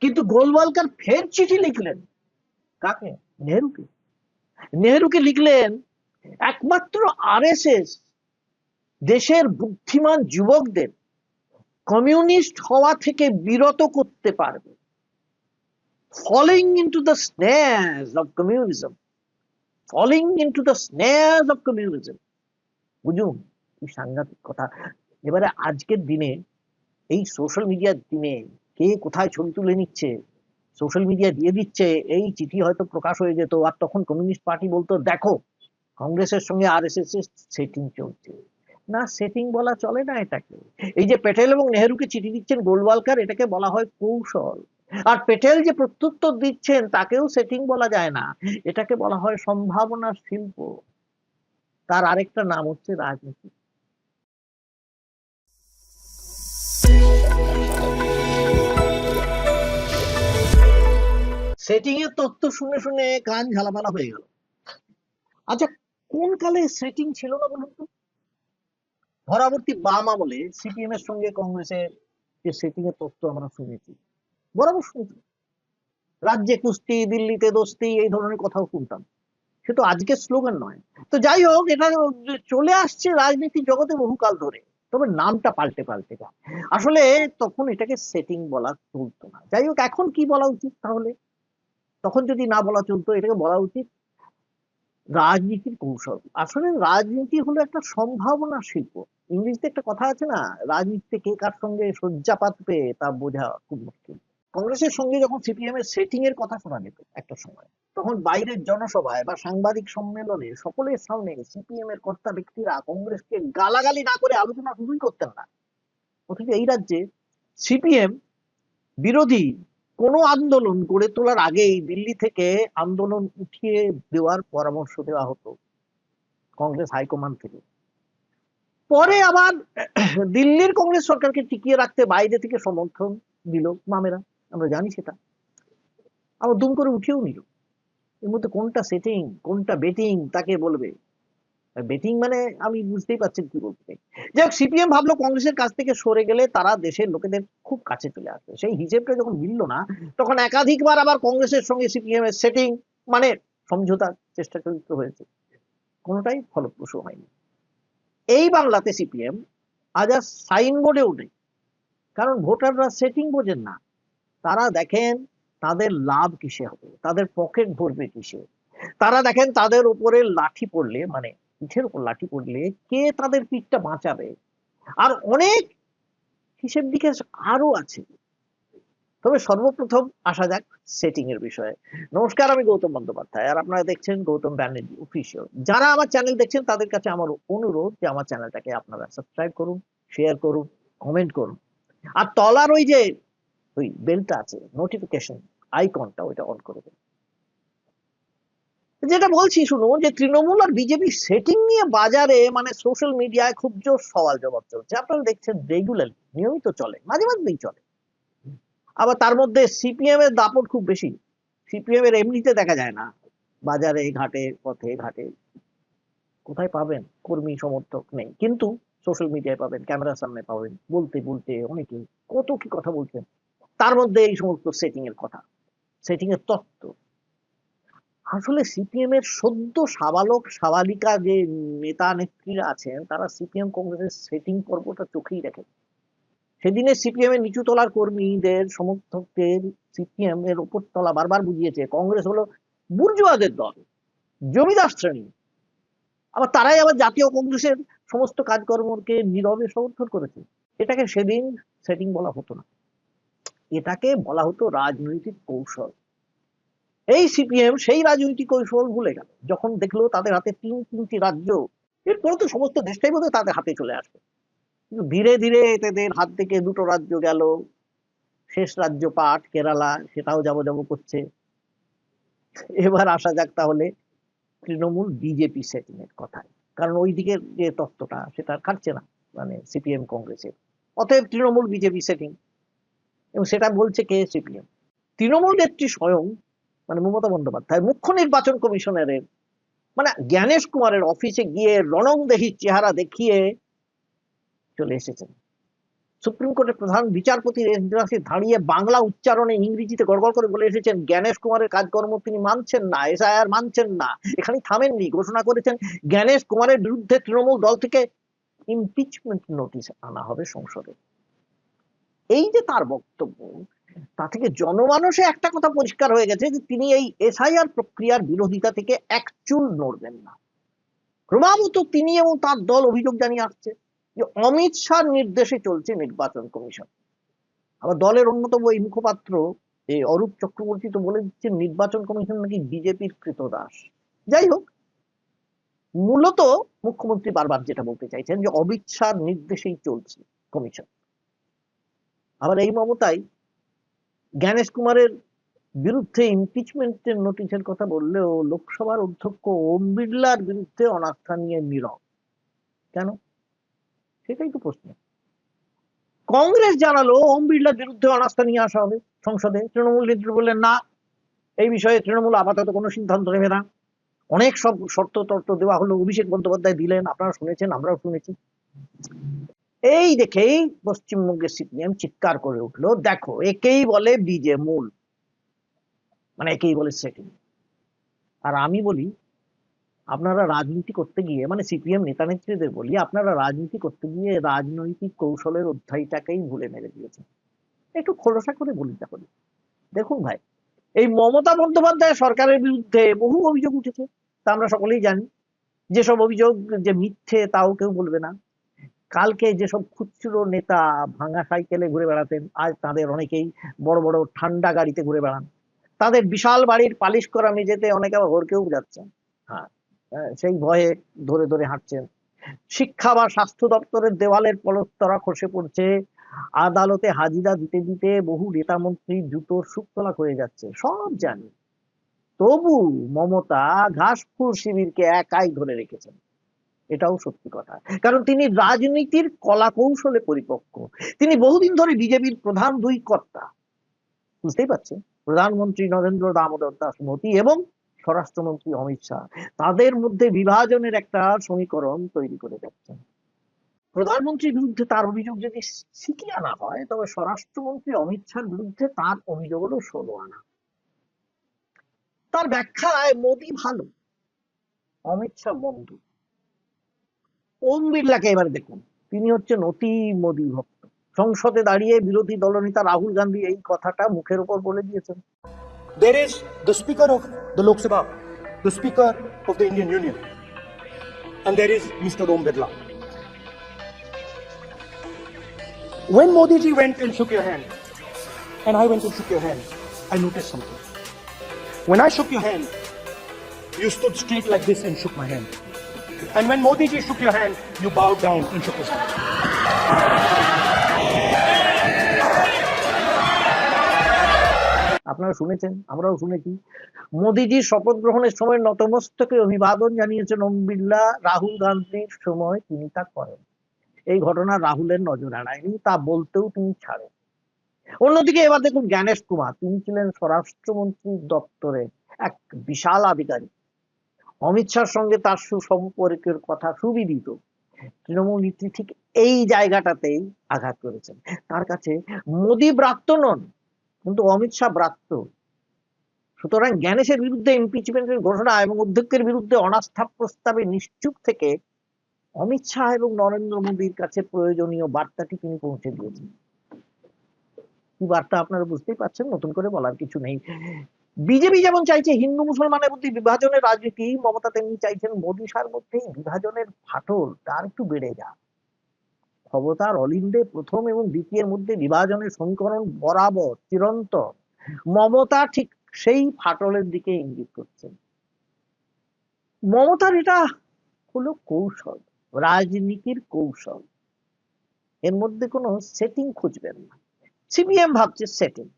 কিন্তু গোলওয়ালকার ফের চিঠি লিখলেন। কাকে? নেহরুকে। নেহরুকে লিখলেন, একমাত্র আরএসএস দেশের বুদ্ধিমান যুবকদের কমিউনিস্ট হওয়া থেকে বিরত করতে পারবে। Falling into the snares of communism falling into the snares of communism বুঝুন, কি সাংঘাতিক কথা। এবারে আজকের দিনে, এই সোশ্যাল মিডিয়ার দিনে কে কোথায় ছবি তুলে নিচ্ছে? সোশ্যাল মিডিয়া দিয়ে দিচ্ছে, এই চিঠি হয়তো প্রকাশ হয়ে যেত, আর তখন কমিউনিস্ট পার্টি বলতো, দেখো, কংগ্রেসের সঙ্গে আর এস সেটিং চলছে। না সেটিং বলা চলে না এটাকে। এই যে প্যাটেল এবং নেহেরুকে চিঠি দিচ্ছেন গোলওয়ালকার, এটাকে বলা হয় কৌশল। আর পেটেল যে প্রত্যুত্তর দিচ্ছেন, তাকেও সেটিং বলা যায় না। এটাকে বলা হয় সম্ভাবনার শিল্প। তার আরেকটা নাম হচ্ছে রাজনীতি। সেটিং এর তথ্য শুনে শুনে কান ঝালাপালা হয়ে গেল। আচ্ছা কোন কালে সেটিং ছিল না বলুন তো? ধরাবর্তী বাম আমলে সিপিএম এর সঙ্গে কংগ্রেসের যে সেটিং এর তথ্য আমরা শুনেছি, বরাবর শুনেছি। রাজ্যে কুস্তি, দিল্লিতে দোস্তি, এই ধরনের কথাও শুনতাম। সে তো আজকের স্লোগান নয়। তো যাই হোক, এটা চলে আসছে রাজনীতি জগতে বহুকাল ধরে। তবে নামটা পাল্টে পাল্টে যায়। আসলে তখন এটাকে সেটিং বলা চলতো না। যাই হোক, এখন কি বলা উচিত তাহলে? তখন যদি না বলা চলতো, এটাকে বলা উচিত রাজনীতির কৌশল। আসলে রাজনীতি হলো একটা সম্ভাবনা শিল্প। ইংরেজিতে একটা কথা আছে না, রাজনীতিতে কে কার সঙ্গে শয্যা পাতবে তা বোঝা খুব মুশকিল। কংগ্রেসের সঙ্গে যখন সিপিএম এর সেটিং এর কথা শোনা যেত একটা সময়, তখন বাইরের জনসভায় বা সাংবাদিক সম্মেলনে সকলের সামনে সিপিএম এর কর্তা ব্যক্তিরা কংগ্রেসকে গালাগালি না করে আলোচনা শুরুই করতেন না। অথচ এই রাজ্যে সিপিএম বিরোধী কোনো আন্দোলন গড়ে তোলার আগেই দিল্লি থেকে আন্দোলন উঠিয়ে দেওয়ার পরামর্শ দেওয়া হতো কংগ্রেস হাইকমান্ড থেকে। পরে আবার দিল্লির কংগ্রেস সরকারকে টিকিয়ে রাখতে বাইরে থেকে সমর্থন দিল মামেরা, আমরা জানি সেটা। আবার দুম করে উঠেও নিল। এর মধ্যে কোনটা সেটিং কোনটা বেটিং তাকে বলবে। বেটিং মানে আমি বুঝতেই পারছি কি বলতে চাই। যাই সিপিএম ভাবলো কংগ্রেসের কাছ থেকে সরে গেলে তারা দেশের লোকেদের খুব কাছে চলে আসবে। সেই হিসেবটা যখন মিলল না, তখন একাধিকবার আবার কংগ্রেসের সঙ্গে সিপিএম এর সেটিং মানে সমঝোতার চেষ্টা চরিত্র হয়েছে। কোনোটাই ফলপ্রসূ হয়নি। এই বাংলাতে সিপিএম আজ আর সাইনবোর্ডেও নেই কারণ ভোটাররা সেটিং বোঝেন না। তারা দেখেন তাদের লাভ কিসে হবে, তাদের পকেট ভরবে কিসে। তারা দেখেন তাদের উপরে লাঠি পড়লে মানে পিঠের উপর লাঠি পড়লে কে তাদের পিঠটা বাঁচাবে? আর অনেক হিসেব নিকেশ আরও আছে। তবে সর্বপ্রথম আসা যাক সেটিং এর বিষয়ে। নমস্কার, আমি গৌতম বন্দ্যোপাধ্যায় আর আপনারা দেখছেন গৌতম ব্যানার্জি অফিসিয়াল যারা আমার চ্যানেল দেখছেন, তাদের কাছে আমার অনুরোধ যে আমার চ্যানেলটাকে আপনারা সাবস্ক্রাইব করুন শেয়ার করুন কমেন্ট করুন। আর তলার ওই যে, ওই বেলটা আছে নোটিফিকেশন আইকনটা ওইটা অন করে দেন। যেটা বলছি শুনুন, যে তৃণমূল আর বিজেপি সেটিং নিয়ে বাজারে মানে সোশ্যাল মিডিয়ায় খুব জোর সওয়াল জবাব চলছে। আপনারা দেখছেন রেগুলার নিয়মিত চলে, মাঝে মাঝেই চলে। আবার তার মধ্যে সিপিএম এর দাপট খুব বেশি। সিপিএম এর এমনিতে দেখা যায় না। বাজারে, ঘাটে, পথে, ঘাটে। কোথায় পাবেন? কর্মী, সমর্থক নেই। কিন্তু সোশ্যাল মিডিয়ায় পাবেন, ক্যামেরার সামনে পাবেন, বলতে বলতে অনেকে কত কি কথা বলছেন। তার মধ্যে এই সমস্ত সেটিং এর কথা। সেটিং এর তত্ত্ব। আসলে সিপিএম এর সদ্য সাবালক, সাবালিকা যে নেতা নেত্রীরা আছেন, তারা সিপিএম কংগ্রেসের সেটিং পর্বটা চোখেই দেখে সেদিনে সিপিএম এর নিচু তলার কর্মীদের, সমর্থকদের সিপিএম এর উপর তলা বারবার বুঝিয়েছে, কংগ্রেস হলো বুর্জুয়াদের দল, জমিদার শ্রেণি। আবার তারাই আবার জাতীয় কংগ্রেসের সমস্ত কাজকর্মকে নীরবে সমর্থন করেছে। এটাকে সেদিন সেটিং বলা হতো না। এটাকে বলা হতো রাজনৈতিক কৌশল। এই সিপিএম সেই রাজনৈতিক কৌশল ভুলে গেল। যখন দেখল তাদের হাতে তিন তিনটি রাজ্য, এরপরে তো সমস্ত দেশটাই বোধহয় তাদের হাতে চলে আসবে। কিন্তু ধীরে ধীরে এদের হাত থেকে দুটো রাজ্য গেল। শেষ রাজ্য পাট, কেরালা, সেটাও যাব যাব করছে। এবার আসা যাক তাহলে তৃণমূল বিজেপি সেটিং এর কথায়। কারণ ওই দিকের যে তত্ত্বটা, সেটা খাটছে না মানে সিপিএম কংগ্রেসের। অতএব তৃণমূল বিজেপি সেটিং এবং সেটা বলছে কে সিপিএম তৃণমূল নেত্রী স্বয়ং মানে মমতা বন্দ্যোপাধ্যায়। মুখ্য নির্বাচন কমিশনারের মানে জ্ঞানেশ কুমারের অফিসে গিয়ে রণংদেহী চেহারা দেখিয়ে চলে এসেছেন। সুপ্রিম কোর্টের প্রধান বিচারপতি দাঁড়িয়ে বাংলা উচ্চারণে ইংরেজিতে গড়গড় করে বলে এসেছেন, জ্ঞানেশ কুমারের কাজকর্ম তিনি মানছেন না এসআইআর মানছেন না এখানে থামেননি। ঘোষণা করেছেন, জ্ঞানেশ কুমারের বিরুদ্ধে তৃণমূল দল থেকে ইমপিচমেন্ট নোটিশ আনা হবে সংসদে। এই যে তার বক্তব্য তা থেকে জনমানসে একটা কথা পরিষ্কার হয়ে গেছে যে তিনি এই এসআইআর প্রক্রিয়ার বিরোধিতা থেকে এক চুল নড়বেন না। ক্রমাগত তিনি এবং তার দল অভিযোগ জানিয়ে আসছে যে অমিত শাহ নির্দেশে চলছে নির্বাচন কমিশন। আবার দলের অন্যতম এই মুখপাত্র এই অরূপ চক্রবর্তী তো বলে দিচ্ছেন, নির্বাচন কমিশন নাকি বিজেপির কৃতদাস। যাই হোক, মূলত মুখ্যমন্ত্রী বারবার যেটা বলতে চাইছেন যে অমিত শাহ নির্দেশেই চলছে কমিশন। আবার এই মমতাই জ্ঞানেশ কুমারের বিরুদ্ধে ইমপিচমেন্টের নোটিশের কথা বললেও লোকসভার অধ্যক্ষ ওম বিড়লার বিরুদ্ধে অনাস্থা নিয়ে নীরব। কেন? সেটাই তো প্রশ্ন। কংগ্রেস জানালো ওম বিড়লার বিরুদ্ধে অনাস্থা নিয়ে আসা হবে সংসদে। তৃণমূল নেত্রী বললেন, না, এই বিষয়ে তৃণমূল আপাতত কোনো সিদ্ধান্ত নেবে না। অনেক সব শর্ত তর্ত দেওয়া হলো, অভিষেক বন্দ্যোপাধ্যায় দিলেন, আপনারা শুনেছেন, আমরাও শুনেছি। এই দেখেই পশ্চিমবঙ্গের সিপিএম চিৎকার করে উঠল, দেখো, একেই বলে বিজে মূল মানে একেই বলে সেটিং। আর আমি বলি, আপনারা রাজনীতি করতে গিয়ে মানে সিপিএম নেতা নেত্রীদের বলি, আপনারা রাজনীতি করতে গিয়ে রাজনৈতিক কৌশলের অধ্যায়টাকেই ভুলে মেরে দিয়েছেন। একটু খোলসা করে বলি তাহলে। দেখুন ভাই, এই মমতা বন্দ্যোপাধ্যায় সরকারের বিরুদ্ধে বহু অভিযোগ উঠেছে, তা আমরা সকলেই জানি। যেসব অভিযোগ যে মিথ্যে, তাও কেউ বলবে না। কালকে যেসব খুচরো নেতা ভাঙা সাইকেলে ঘুরে বেড়াতেন আজ তাদের অনেকেই বড় বড় ঠান্ডা গাড়িতে ঘুরে বেড়ান। তাদের বিশাল বাড়ির পালিশ করা মেঝেতে অনেকে আবার হরকেও যাচ্ছেন। হ্যাঁ হ্যাঁ, সেই ভয়ে ধরে ধরে হাঁটছেন। শিক্ষা বা স্বাস্থ্য দপ্তরের দেওয়ালের পলস্তরা খসে পড়ছে। আদালতে হাজিরা দিতে দিতে বহু নেতা মন্ত্রী জুতোর শুক্তলা হয়ে যাচ্ছে সব জানি। তবু মমতা ঘাসফুল শিবিরকে একাই ধরে রেখেছেন। এটাও সত্যি কথা। কারণ তিনি রাজনীতির কলা কৌশলে পরিপক্ক। তিনি বহুদিন ধরে বিজেপির প্রধান দুই কর্তা। বুঝতেই পারছেন? প্রধানমন্ত্রী নরেন্দ্র দামোদর দাস মোদী এবং স্বরাষ্ট্রমন্ত্রী অমিত শাহ। তাদের মধ্যে বিভাজনের একটা সমীকরণ তৈরি করে যাচ্ছেন প্রধানমন্ত্রীর বিরুদ্ধে তার অভিযোগ যদি শিখিয়ে আনা হয়, তবে স্বরাষ্ট্রমন্ত্রী অমিত শাহর বিরুদ্ধে তার অভিযোগ হলো ষোলো আনা। তার ব্যাখ্যায় মোদী ভালো, অমিত শাহ মন্দ। ওম বিড়লাকে এবারে দেখুন তিনি হচ্ছেন অতি মোদী ভক্ত সংসদে দাঁড়িয়ে বিরোধী দলনেতা রাহুল গান্ধী এই কথাটা মুখের উপর বলে দিয়েছেন There is the Speaker of the Lok Sabha, the Speaker of the Indian Union, and there is Mr. Om Birla. When Modi ji went and shook your hand, and I went and shook your hand, I noticed something. When I shook your hand, you stood straight like this and shook my hand. And when Modi ji shook your hand, you bowed down and shook his hand. আপনারা শুনেছেন আমরাও শুনেছি। মোদিজির শপথ গ্রহণের সময় নতমস্তকে অভিবাদন জানিয়েছেন ওম বিড়লা। রাহুল গান্ধীর সময় তিনি তা করেন। এই ঘটনা রাহুলের নজর এড়ায়নি তা বলতেও তিনি ছাড়েন। অন্যদিকে এবার দেখুন জ্ঞানেশ কুমার তিনি ছিলেন স্বরাষ্ট্রমন্ত্রীর দপ্তরে এক বিশাল আধিকারিক। অমিত শাহর সঙ্গে তার সুসম্পর্কের কথা সুবিদিত। তৃণমূল নেত্রী ঠিক এই জায়গাটাতেই আঘাত করেছেন। তার কাছে মোদী ব্রাত্য নন, কিন্তু অমিত শাহ ব্রাত্য। সুতরাং জ্ঞানেশের বিরুদ্ধে ইমপিচমেন্টের ঘোষণা এবং অধ্যক্ষের বিরুদ্ধে অনাস্থা প্রস্তাবে নিশ্চুপ থেকে অমিত শাহ এবং নরেন্দ্র মোদীর কাছে প্রয়োজনীয় বার্তাটি তিনি পৌঁছে দিয়েছেন। কি বার্তা আপনারা বুঝতেই পারছেন? নতুন করে বলার কিছু নেই। বিজেপি যেমন চাইছে হিন্দু মুসলমানের মধ্যে বিভাজনের রাজনীতি, মমতা তেমনি চাইছেন মোদী শাহর মধ্যে বিভাজনের ফাটল, তার একটু বেড়ে যাক। ক্ষমতার অল ইন্ডে প্রথম এবং দ্বিতীয়ের মধ্যে বিভাজনের সমীকরণ বরাবর চিরন্তন। মমতা ঠিক সেই ফাটলের দিকে ইঙ্গিত করছেন। মমতার এটা হলো কৌশল, রাজনীতির কৌশল। এর মধ্যে কোনো সেটিং খুঁজবেন না। সিপিএম ভাবছে সেটিং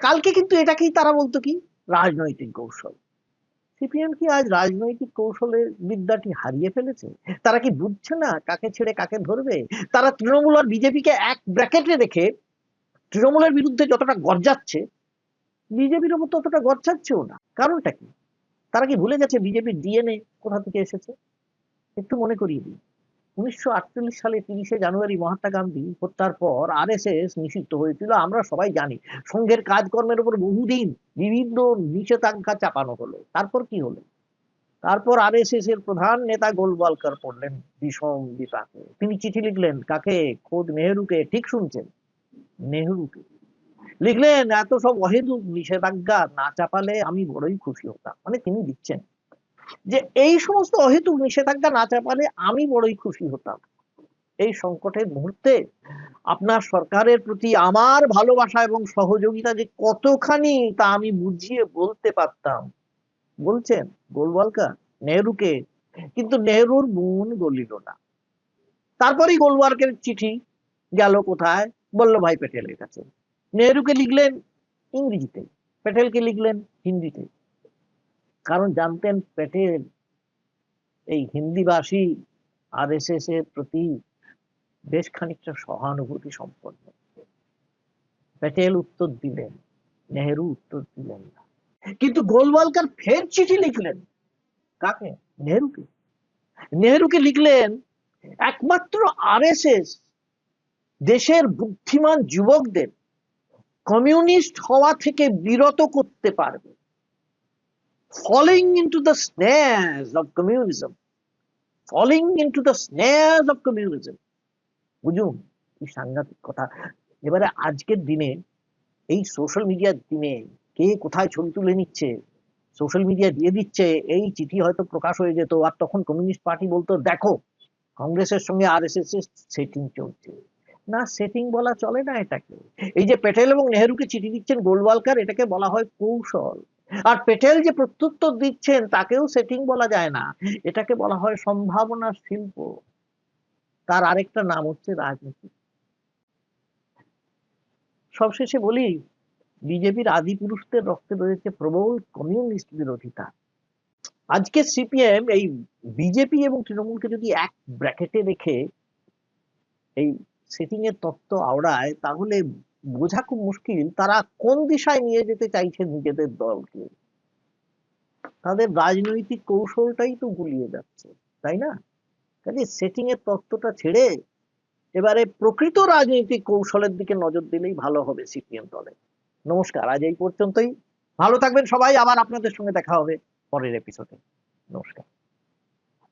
কালকে কিন্তু এটাকেই তারা বলতো কি? রাজনৈতিক কৌশল। সিপিএম কি আজ রাজনৈতিক কৌশলের বিদ্যাটি হারিয়ে ফেলেছে? তারা কি বুঝছে না কাকে ছেড়ে কাকে ধরবে? তারা তৃণমূল আর বিজেপিকে এক ব্র্যাকেটে রেখে তৃণমূলের বিরুদ্ধে যতটা গর্জাচ্ছে, বিজেপির ওপর ততটা গর্জাচ্ছেও না। কারণটা কি? তারা কি ভুলে গেছে বিজেপির ডিএনএ কোথা থেকে এসেছে? একটু মনে করিয়ে দিই উনিশশো আটচল্লিশ সালে তিরিশে জানুয়ারি মহাত্মা গান্ধী হত্যার পর নিষিদ্ধ হয়েছিল, আমরা সবাই জানি। কাজকর্মের উপর বহুদিন বিভিন্ন নিষেধাজ্ঞা চাপানো হলো। তারপর কি হলো? তারপর এর প্রধান নেতা গোলওয়ালকার পড়লেন বিষম বিপাকে। তিনি চিঠি লিখলেন, কাকে? খোদ নেহরুকে? ঠিক শুনছেন? নেহরুকে? লিখলেন, এত সব অহেতুক নিষেধাজ্ঞা না চাপালে আমি বড়ই খুশি হতাম। মানে তিনি দিচ্ছেন যে এই সমস্ত অহেতুক নিষেধাজ্ঞা না চাপালে আমি বড়ই খুশি হতাম। এই সংকটের মুহূর্তে আপনার সরকারের প্রতি আমার ভালোবাসা এবং সহযোগিতা যে কতখানি তা আমি বুঝিয়ে বলতে পারতাম। বলছেন গোলওয়ালকার নেহরুকে, কিন্তু নেহরুর মন গলিল না। তারপরেই গোলওয়ালকের চিঠি গেল কোথায়? বল্লভাই প্যাটেলের কাছে। নেহরুকে লিখলেন ইংরেজিতে প্যাটেলকে লিখলেন হিন্দিতে। কারণ জানতেন প্যাটেল এই হিন্দিভাষী আর এস এস এর প্রতি বেশ খানিকটা সহানুভূতি সম্পন্ন। প্যাটেল উত্তর দিলেন, নেহেরু উত্তর দিলেন না। কিন্তু গোলওয়ালকার ফের চিঠি লিখলেন। কাকে? নেহরুকে। নেহরুকে লিখলেন, একমাত্র আরএসএস দেশের বুদ্ধিমান যুবকদের কমিউনিস্ট হওয়া থেকে বিরত করতে পারবে। Falling into the snares of communism. Falling into the snares of communism. বুঝুন, কি সাংঘাতিক কথা। এবারে আজকের দিনে এই সোশ্যাল মিডিয়ার দিনে কে কোথায় ছবি তুলে নিচ্ছে সোশ্যাল মিডিয়া দিয়ে দিচ্ছে, এই চিঠি হয়তো প্রকাশ হয়ে যেত, আর তখন কমিউনিস্ট পার্টি বলতো, দেখো, কংগ্রেসের সঙ্গে আর এস এস সেটিং চলছে। না সেটিং বলা চলে না এটাকে। এই যে প্যাটেল এবং নেহেরুকে চিঠি দিচ্ছেন গোলওয়ালকার, এটাকে বলা হয় কৌশল। আর পেটেল যে প্রত্যুত্তর দিচ্ছেন, তাকেও সেটিং বলা যায় না। এটাকে বলা হয় সম্ভাবনা শিল্প। তার আরেকটা নাম হচ্ছে রাজনীতি। সবশেষে বলি, বিজেপির আদি পুরুষদের রক্তে রয়েছে প্রবল কমিউনিস্ট বিরোধিতা। আজকে সিপিএম এই বিজেপি এবং তৃণমূলকে যদি এক ব্র্যাকেটে রেখে এই সেটিং এর তত্ত্ব আওড়ায়, তাহলে বোঝা খুব মুশকিল, তারা কোন দিশায় নিয়ে যেতে চাইছে নিজেদের দলকে? তাদের রাজনৈতিক কৌশলটাই তো গুলিয়ে যাচ্ছে, তাই না? কাজে সেটিং এর তত্ত্বটা ছেড়ে এবারে প্রকৃত রাজনৈতিক কৌশলের দিকে নজর দিলেই ভালো হবে সিপিএম দলে। নমস্কার, আজ এই পর্যন্তই। ভালো থাকবেন সবাই, আবার আপনাদের সঙ্গে দেখা হবে পরের এপিসোডে নমস্কার।